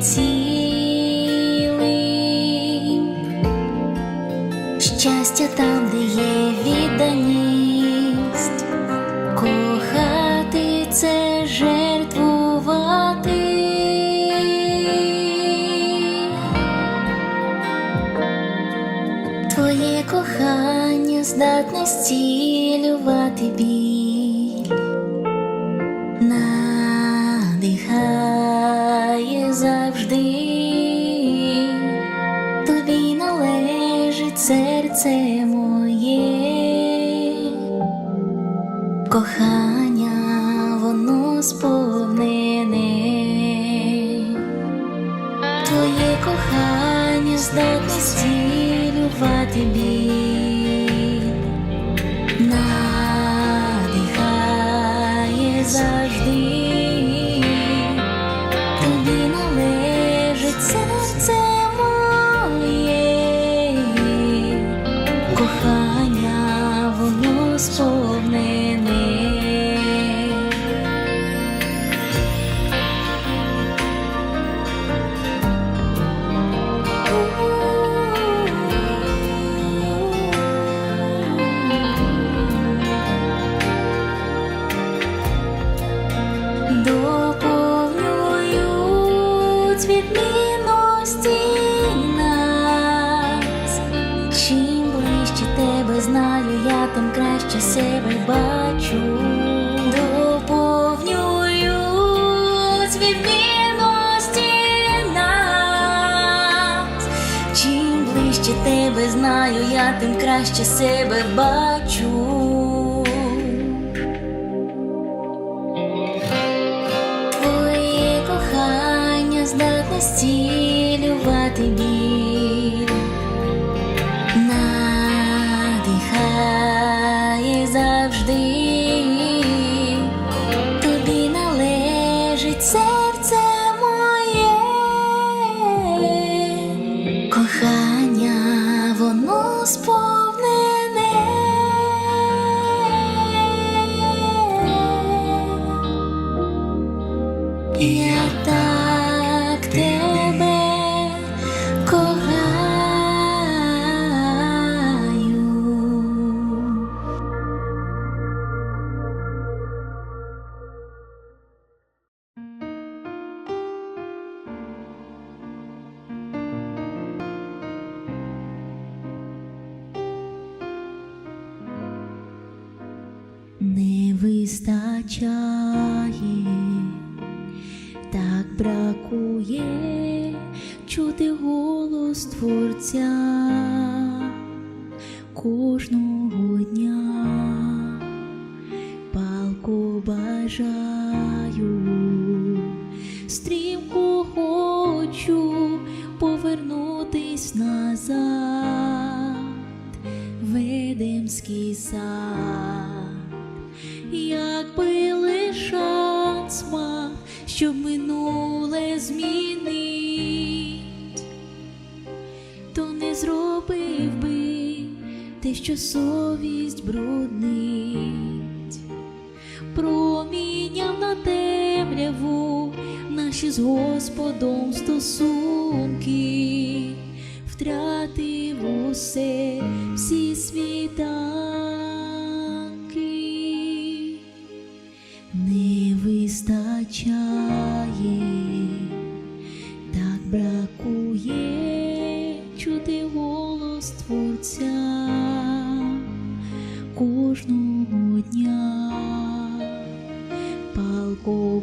цілим. Щастя там, де є відданість, 甜蜜 знаю, я тим краще себе бачу. Сповнене. Я так повернутись назад, в Едемський сад. Якби лиш шанс мав, щоб минуле змінить, то не зробив би те, що совість бруднить, проміняв на темряву наші з Господом стосунки, втратив усе всі світанки, не вистачає, так бракує чути голос Творця кожного дня, палко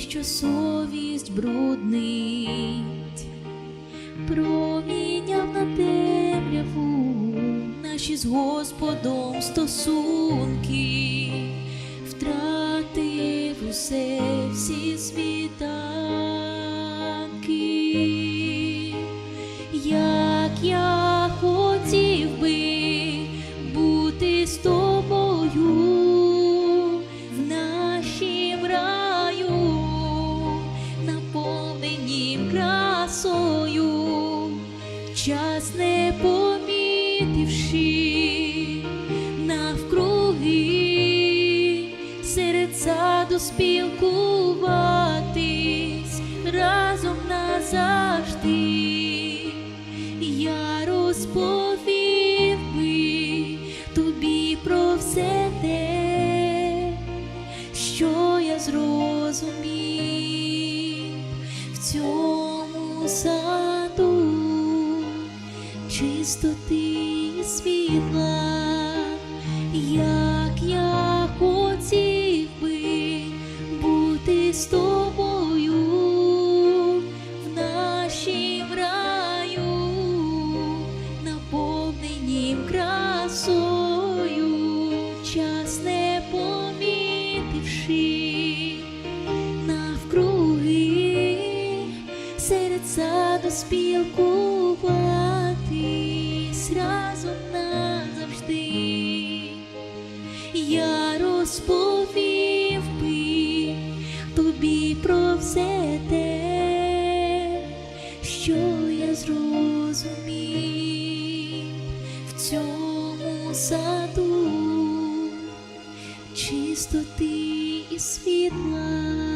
що совість бруднить, проміняв на темряву наші з Господом стосунки, втратив усе всі світанки, чистоти і світла, я чистоти і світла.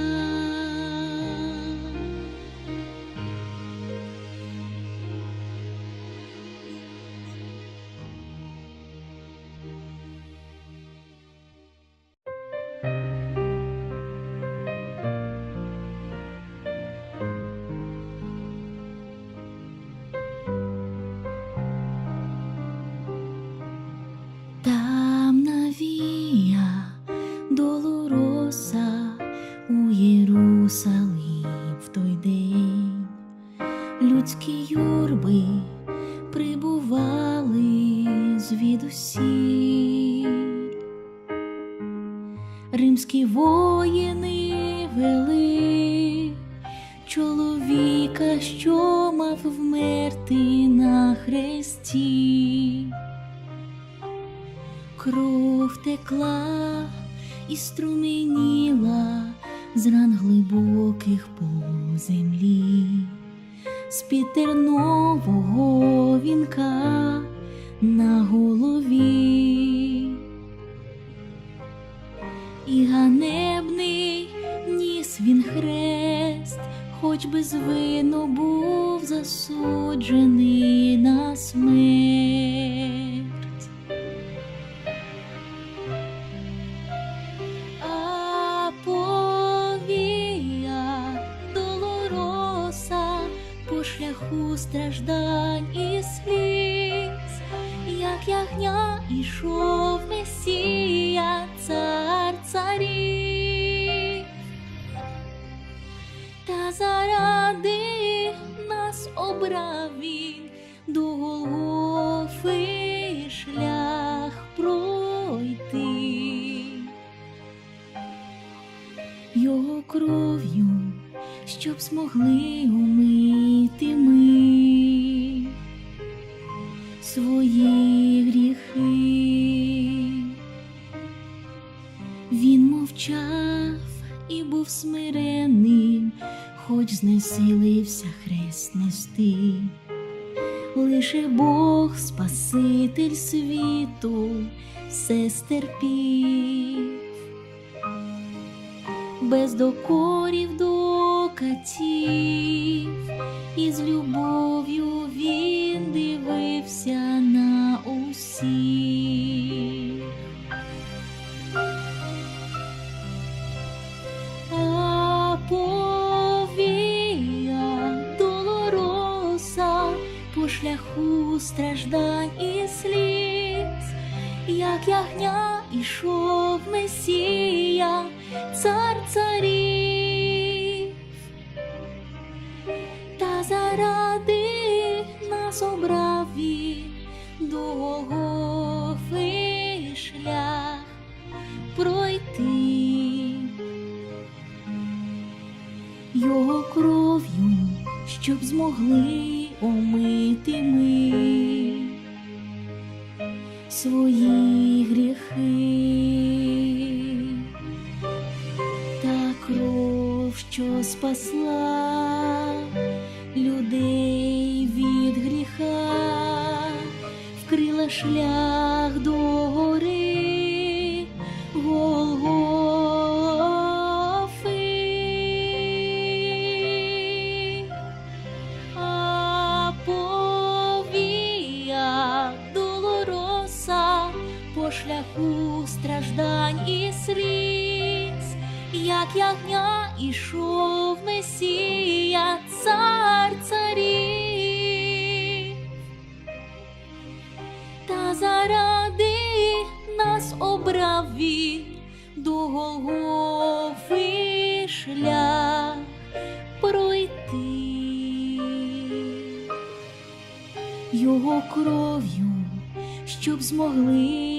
Вмерти на хресті. Кров текла і струменіла з ран глибоких по землі, з пітернового вінка на голові. Хоч безвинно був засуджений на смерть. А повія долороса по шляху страждань і сліз, як ягня ішов Месія, цар царів, та заради нас обрав він до Голгофи шлях пройти. Його кров'ю, щоб змогли умити ми свої гріхи. Він мовчав і був смиренним, хоч знесилився хрест нести. Лише Бог, Спаситель світу, все стерпів без докорів до катів, і з любов'ю він дивився на усіх. Шляху страждань і сліз, як ягня ішов Месія, цар царів, та заради нас обрав він до Голгофи шлях пройти. Його кров'ю, щоб змогли омити ми свої гріхи, та кров, що спасла людей від гріха, вкрила шлях до до Голгофи шлях пройти. Його кров'ю, щоб змогли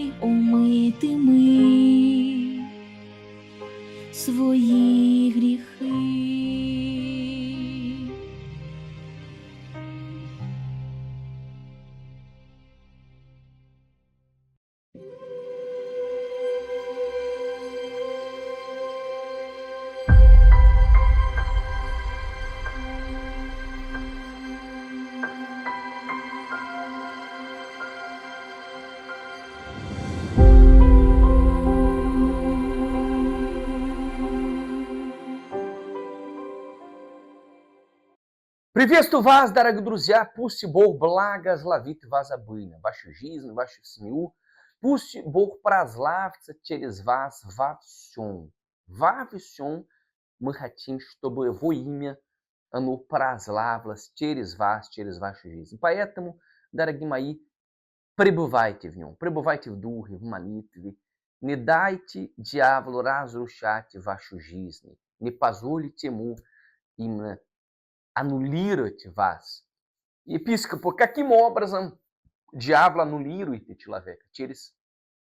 Приветствую вас, дорогие друзья! Пусть Бог благословит вас обильно, вашу жизнь, вашу семью. Пусть Бог прославится через вас во всем. Во всем мы хотим, чтобы Его имя оно прославилось через вас, через вашу жизнь. Поэтому, дорогие мои, пребывайте в нем, пребывайте в духе, в молитве. Не дайте дьяволу разрушать вашу жизнь. Не позволите ему именно аннулировать вас. Епископо, каким образом дьявол аннулирует человека? Через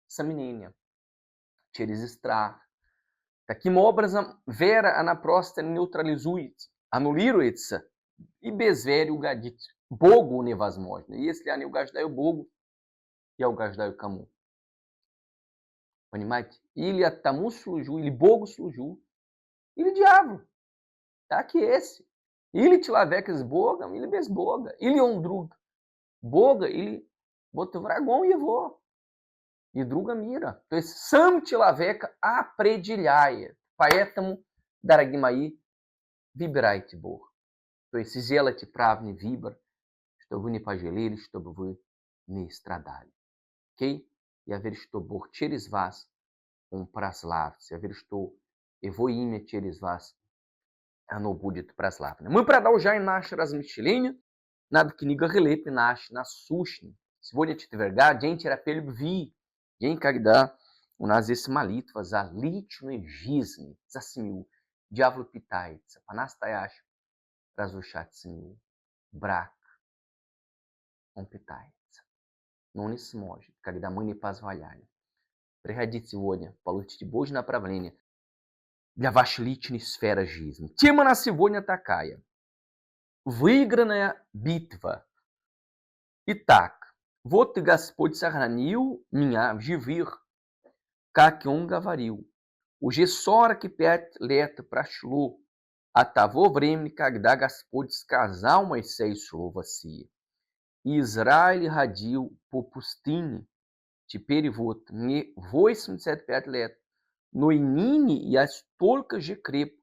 сомнения, через страх. Таким образом, вера, она просто нейтрализуется, аннулируется, и без веры угодить Богу невозможно. Если я не угождаю Богу, я угождаю кому? Понимаете? Или я тому служу, или Богу служу, или дьяволу. Так и есть. Ili Tilavecas Boga, ele Besboga. Ili Ondrug. Boga, ele botou Vragon e voa. E Druga mira. Então, esse Sam Tilaveca apredilhaia. Paetamo Daragmaí Vibrait Bor. Então, esse Zelat Pravni Vibra. Estou vuni pagelir, estou vuni estradale. Ok? E haver estou bortiris vas um praslav. Se haver estou evoime tiris vas оно будет прославлено. Мы продолжаем наше размышление над книгой Глеб наш насущный. Сегодня четверга, день терапии любви. День, когда у нас есть молитва за личную жизнь, за семью. Дьявол питается по-настоящему разрушать семью, брак. Он питается. Но он не сможет, когда мы не позволяем. Приходите сегодня, получите Божье направление для вашей личной сферы жизни. Тема на сегодня такая. Выигранная битва. Итак, вот и Господь сохранил меня в живых, как Он говорил. Уже 45 лет прошло от того времени, когда Господь сказал Моисею слово сие. И Израиль ходил по пустыне. Теперь вот мне 85 лет, Noemine e as tolcas de Crepo,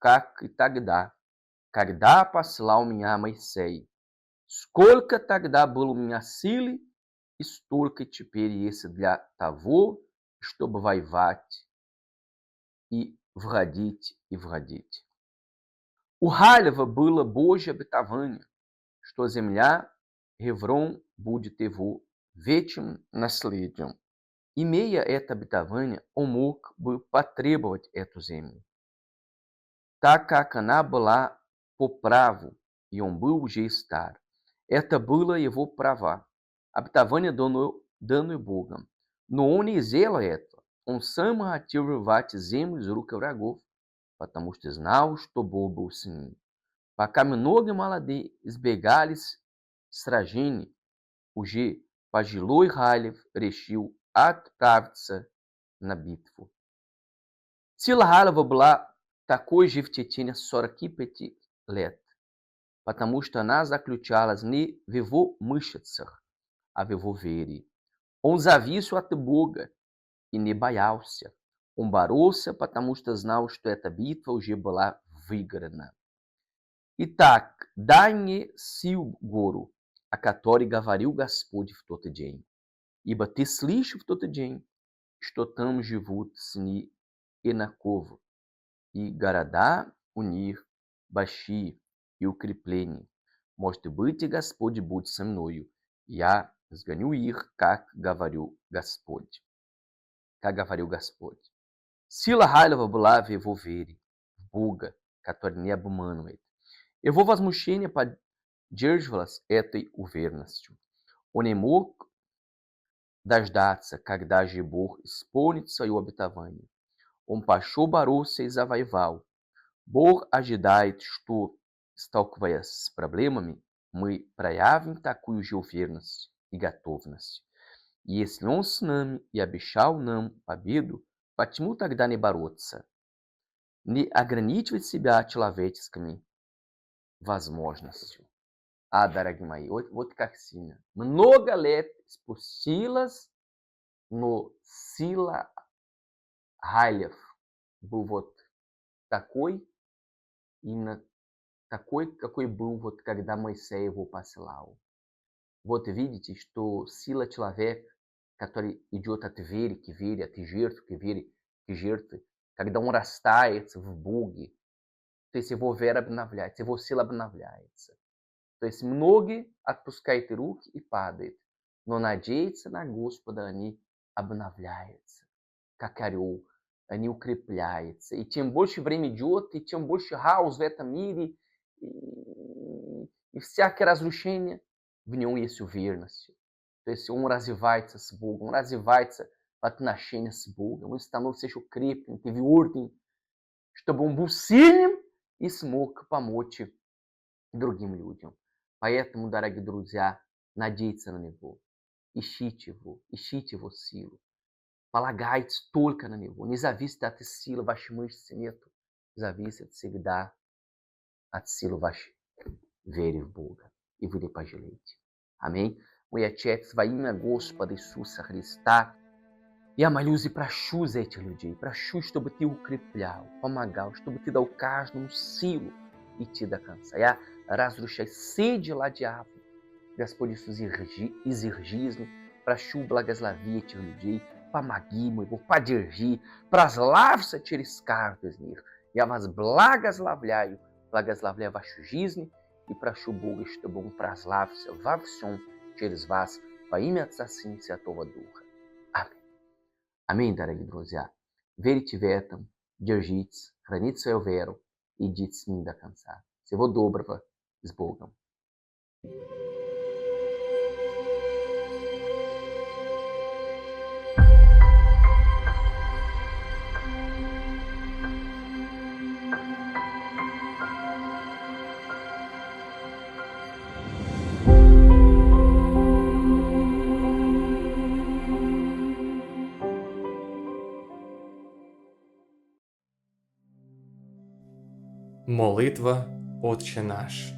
Cac Tagdá. Cagdá pasilau minha maisei. escolca tagdá bolo minha sile, estolka tiperi esse dla tavô, estobvaivate e vradite e vradite. O Halva bula boja bitavânia, estozemlhá, Revron budi tevô, vetim nasledium e Imeia et habitavania, omok patribot etusemi. Tacacanabalá popravo, iombu gestar. Etabula eu vou pravar. Habitavania dono dano ebogam. Noone zela eta, onsama hativo vatizemos rukavragov, patamustes naus tobobo sinim. Pacaminog malade esbegales stragine, o G, e ralev, rechil, это. Он сам хотел рвать землю из рук врагов, потому что знал, что Бог был с ним. Пока много молодых избегались сражений, уже пожилой Халев решил отправиться на битву. Сила Халева была такой же в течение 45 лет, потому что она заключалась не в его мышцах, а в его вере. Он зависел от Бога и не боялся. Он боролся, потому что знал, что эта битва уже была выиграна. Итак, дай мне сил гору, о которой говорил Господь в тот день. Ибо ты слышишь в тот день, что там живут сны Инаков, и города у них большие и укрепления. Может быть, и Господь будет со мною. Я сгоню их, как говорю Господь. Как говорил Господь. Сила Хайлова была в его вере, в Бога, который не обманывает. Его возмущение поддерживалось этой уверенностью. Он не мог дождаться, когда же Бог исполнит свое обетование. Он пошел бороться и завоевал. Бог ожидает, что, сталкиваясь с проблемами, мы проявим такую же уверенность и готовность. И если Он с нами и обещал нам победу, почему тогда не бороться? Не ограничивать себя человеческими возможностью. А, дорогие мои, вот, вот как сильно. Много лет спустилось, но сила Халев был вот такой, именно такой, какой был вот когда Моисей его посылал. Вот видите, что сила человека, который идет от веры к вере, от жертвы к вере, к жертве, когда он растается в Боге, то есть его вера обновляется, его сила обновляется. То есть многие отпускают руки и падают, но надеются на Господа, они обновляются, как орел, они укрепляются. И чем больше время идет, и чем больше хаос в этом мире, и, и всякое разрушение, в нем есть уверенность. То есть он развивается с Богом, он развивается в отношении с Богом, он становится еще крепким, твердым, чтобы он был сильным и смог помочь другим людям. Поэтому, дорогие друзья, надейтесь на Него, ищите Его, ищите Его силу. Полагайтесь только на Него. Не зависит от силы вашей мышцы, нет. Зависит всегда от силы вашей веры в Бога. И вы не пожалеете. Аминь. Мой Отец, во имя Господа Иисуса Христа, я молюсь и прошу за этих людей. Прошу, чтобы Ты укреплял, помогал, чтобы Ты дал каждому силу идти до конца. Я разрушаю сede lá diabo. Господь Иисус, из их жизни. Прошу благослови этих людей, помоги ему, поддержи, прославься через каждый из них. Я вас благословляю, благословляю вашу жизнь и прошу Бога, чтобы Он прославился во всем через вас во имя Отца, Сына и Святого Духа. Аминь. Аминь, дорогие друзья. Верите в этом, держитесь, храните свою веру и идите с ним до конца. Всего доброго, с Богом. Молитва Отче наш.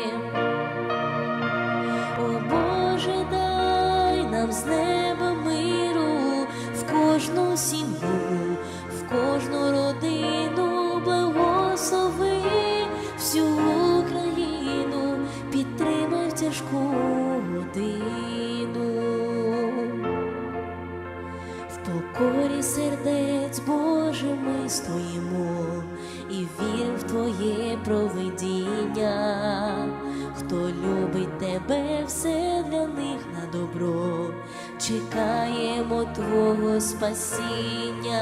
Сердець Боже ми стоїмо і віримо в Твоє провидіння. Хто любить тебе, все для них на добро, чекаємо Твого спасіння.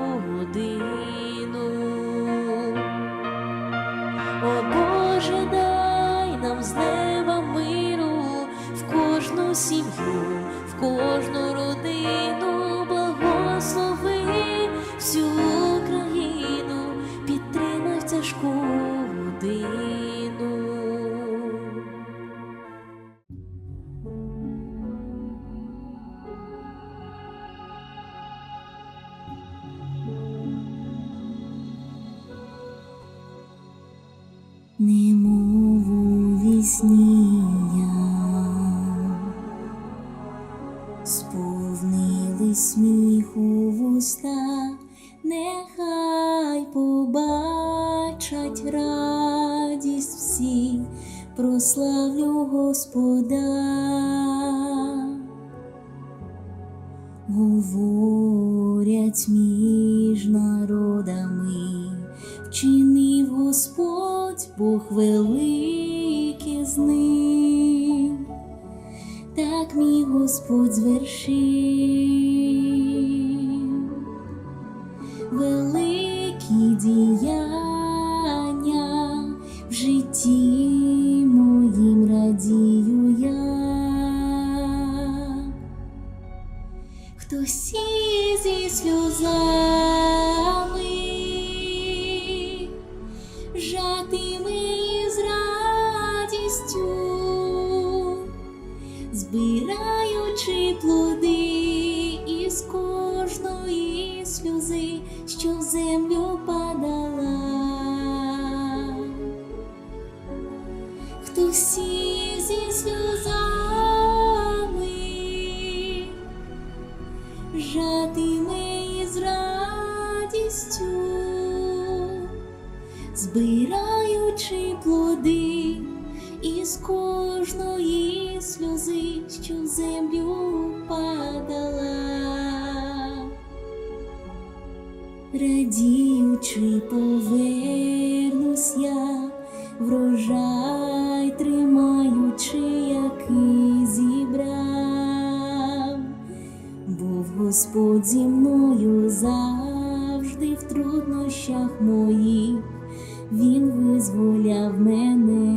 годину. Немов у вісні прославлю Господа. Говорять між народами, вчинив Господь Бог велике з ним, так мій Господь звершив жатиме із радістю, збираючи плоди із кожної сльози, що в землю падала. Радіючи повернусь я, врожай Господь зі мною завжди в труднощах моїх, Він визволяв мене.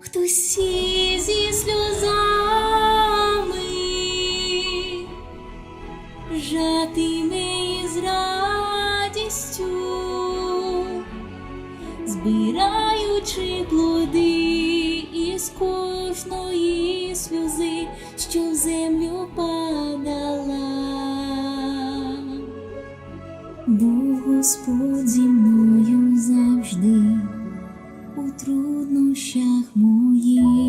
Хто усі зі сльозами, жатиме із радістю, збираючи плоди із кожної сльози, що в землю падала. Був Господь зі мною завжди у труднощах моїх.